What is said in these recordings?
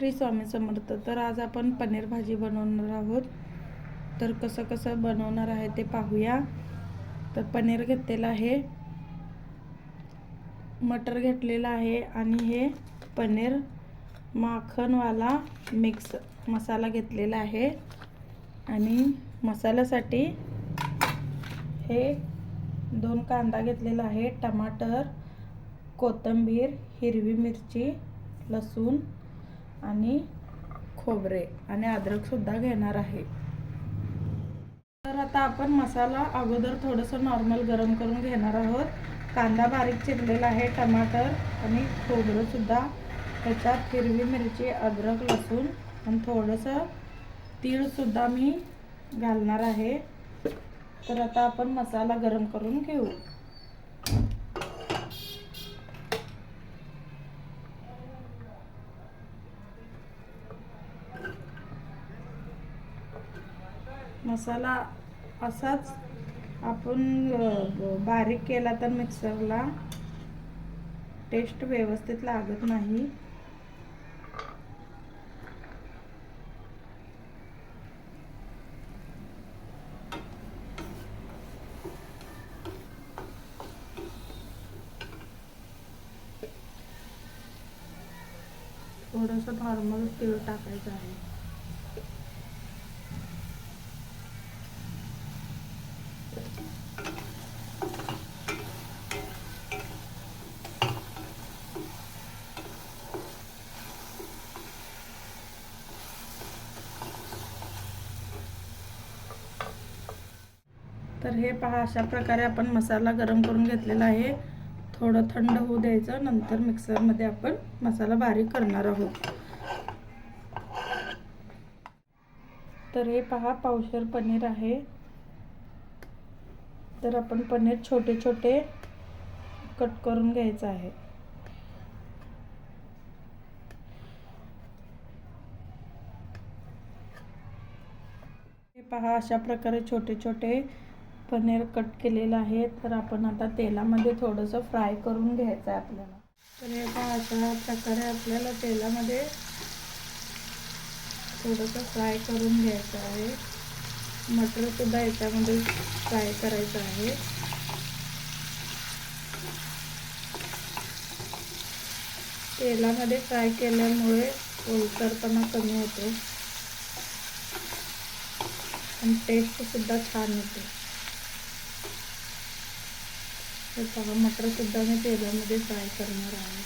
श्री स्वामी समर्थ. तर आज आपण पनीर भाजी बनवणार आहोत. तर कसं कसं बनवणार आहे ते पाहूया. तर पनीर घेतलेलं आहे. मटर घेतलेलं आहे आणि हे पनीर माखनवाला मिक्स मसाला घेतलेला आहे. आणि मसाल्यासाठी हे दोन कांदा घेतलेला आहे टमाटर कोथिंबीर हिरवी मिरची लसूण आणि खोबरे आणि अद्रकसुद्धा घेणार आहे. तर आता आपण मसाला अगोदर थोडंसं नॉर्मल गरम करून घेणार आहोत. कांदा बारीक चिरलेला आहे टमाटर आणि खोबरंसुद्धा त्याच्यात हिरवी मिरची अद्रक लसूण आणि थोडंसं तीळसुद्धा मी घालणार आहे. तर आता आपण मसाला गरम करून घेऊ. मसाला असाच आपण बारीक केला तर मिक्सरला टेस्ट व्यवस्थित लागत नाही. थोडंसं नॉर्मल तीळ टाकायचं आहे. तर हे पहा अशा प्रकारे आपण मसाला गरम करून घेतलेला आहे. थोडं थंड होऊ द्यायचं नंतर मिक्सरमध्ये आपण मसाला बारीक करणार आहोत. तर हे पहा पावशर पनीर आहे. तर आपण पनीर छोटे छोटे कट करून घ्यायचं आहे. हे पहा अशा प्रकारे छोटे छोटे पनीर कट केलेलं आहे तर आपण आता तेलामध्ये थोडंसं फ्राय करून घ्यायचं आहे आपल्याला. तर हे पहा अशा प्रकारे आपल्याला तेलामध्ये थोडंसं फ्राय करून घ्यायचं आहे. मटरसुद्धा याच्यामध्ये फ्राय करायचं आहे. तेलामध्ये फ्राय केल्यामुळे ओलसरपणा कमी होतो. आणि टेस्टसुद्धा छान होते हे पहा मटरसुद्धा मी तेलामध्ये फ्राय करणार आहे.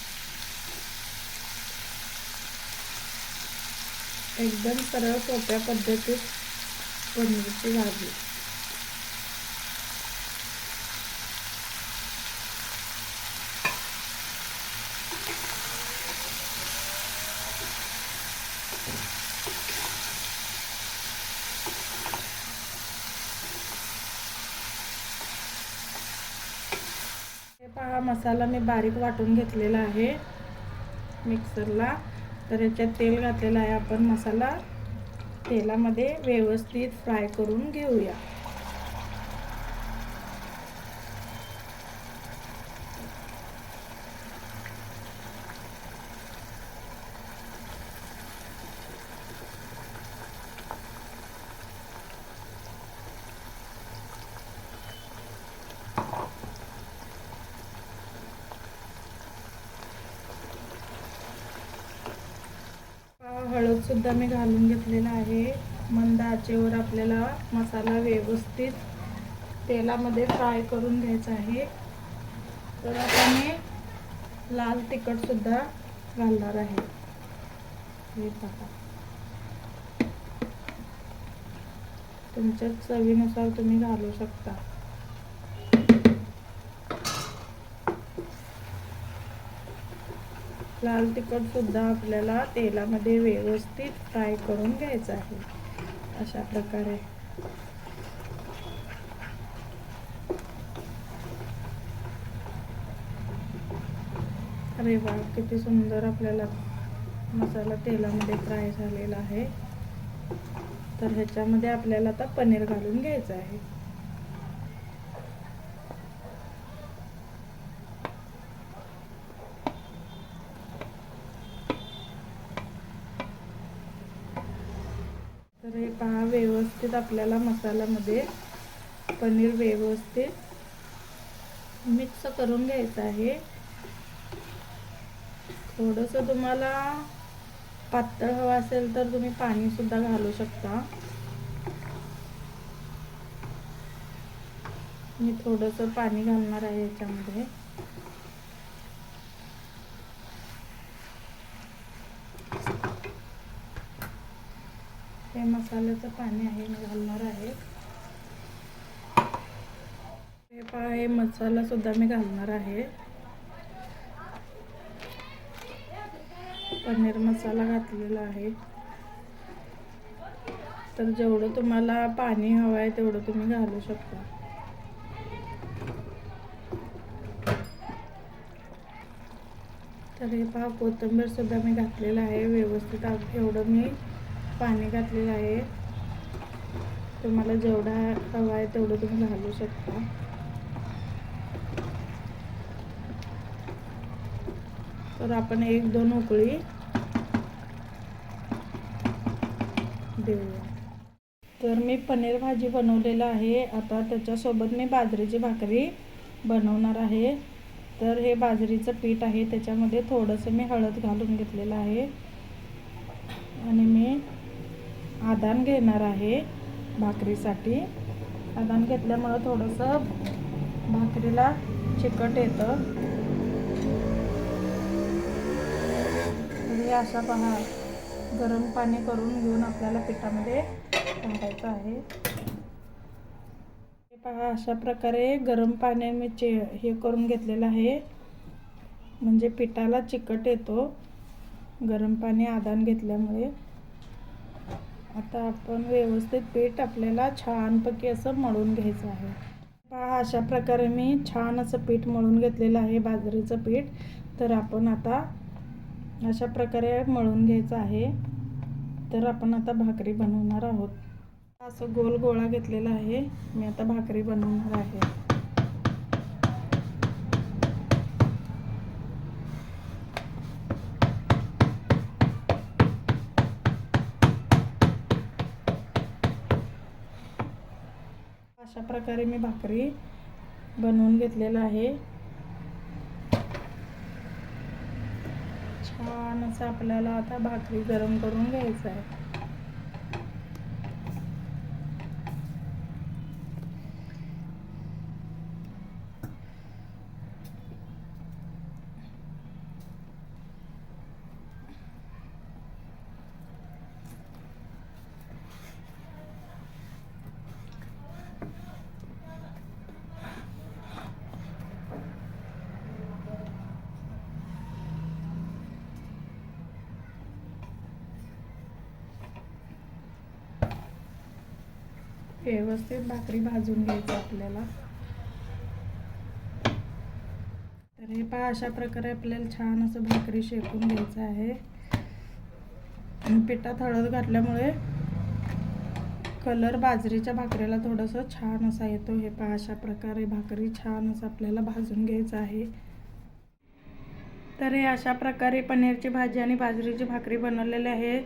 एकदम सरळ सोप्या पद्धतीत पनीरची भाजी. हे पहा मसाला मी बारीक वाटून घेतलेला आहे मिक्सरला. तर याच्यात तेल घातलेलं आहे आपण मसाला. तेलामध्ये व्यवस्थित फ्राय करून घेऊया हळद सुद्धा मी घालून घेतलेला आहे. मंद आचेवर आपल्याला मसाला व्यवस्थित तेलामध्ये फ्राय करून घ्यायचा आहे. तर आता मी लाल तिखट सुद्धा घालणार आहे. हे पहा. तुमच्या चवीनुसार तुम्ही घालू शकता. लाल तिखट सुद्धा आपल्याला तेलामध्ये व्यवस्थित फ्राय करून घ्यायचं आहे. अशा प्रकारे. अरे वा किती सुंदर आपल्याला मसाला तेलामध्ये फ्राय झालेला आहे. तर ह्याच्यामध्ये आपल्याला आता पनीर घालून घ्यायचं आहे. तर हे पहा व्यवस्थित आपल्याला मसाल्यामध्ये पनीर व्यवस्थित मिक्स करून घ्यायचं आहे. थोडंसं तुम्हाला पातळ हवं असेल तर तुम्ही पाणीसुद्धा घालू शकता. मी थोडंसं पाणी घालणार आहे याच्यामध्ये हे मसाल्याचं पाणी आहे मी घालणार आहे. हे पहा हे मसाला सुद्धा मी घालणार आहे. पनीर मसाला घातलेला आहे. तर जेवढं तुम्हाला पाणी हवं आहे तेवढं तुम्ही घालू शकता. तर हे पहा कोथिंबीर सुद्धा मी घातलेलं आहे व्यवस्थित एवढं मी पाणी घातलेलं आहे. तुम्हाला जेवढा हवा आहे तेवढं तुम्ही घालू शकता. तर आपण एक दोन उकळी देऊया. तर मी पनीर भाजी बनवलेलं आहे. आता त्याच्यासोबत मी बाजरीची भाकरी बनवणार आहे. तर हे बाजरीचं पीठ आहे. त्याच्यामध्ये थोडंसं मी हळद घालून घेतलेलं आहे. आणि मी आदान घेणार आहे भाकरीसाठी. आदान घेतल्यामुळं थोडंसं भाकरीला चिकट येतं. हे अशा पहा गरम पाणी करून घेऊन आपल्याला पिठामध्ये टाकायचं आहे. हे पहा अशा प्रकारे गरम पाणी मी चे हे करून घेतलेलं आहे. म्हणजे पिठाला चिकट येतो. गरम पाणी आदान घेतल्यामुळे. आता आपण व्यवस्थित पीठ आपल्याला छानपैकी असं मळून घ्यायचं आहे. पहा अशा प्रकारे मी छान असं पीठ मळून घेतलेलं आहे बाजरीचं पीठ. तर आपण आता अशा प्रकारे मळून घ्यायचं आहे. तर आपण आता भाकरी बनवणार आहोत. असं गोल गोळा घेतलेला आहे. मी आता भाकरी बनवणार आहे. अशा प्रकारे मी भाकरी बनवून घेतलेलं आहे. छान असं आपल्याला आता भाकरी गरम करून घ्यायचं आहे. व्यवस्थित भाकरी भाजून घ्यायचं आपल्याला. तर हे पहा अशा प्रकारे आपल्याला छान असं भाकरी शेकून घ्यायचं आहे. आणि पिठात हळद घातल्यामुळे कलर बाजरीच्या भाकरीला थोडंसं छान असा येतो. हे पहा अशा प्रकारे भाकरी छान असं आपल्याला भाजून घ्यायचं आहे. तर हे अशा प्रकारे पनीरची भाजी आणि बाजरीची भाकरी बनवलेली आहे.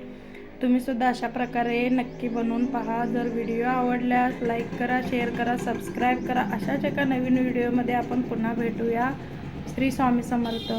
तुम्ही सुद्धा अशा प्रकारे नक्की बनवून पहा. जर व्हिडिओ आवडल्यास लाईक करा शेअर करा सबस्क्राईब करा. अशाच एका नवीन व्हिडिओमध्ये आपण पुन्हा भेटूया. श्री स्वामी समर्थ.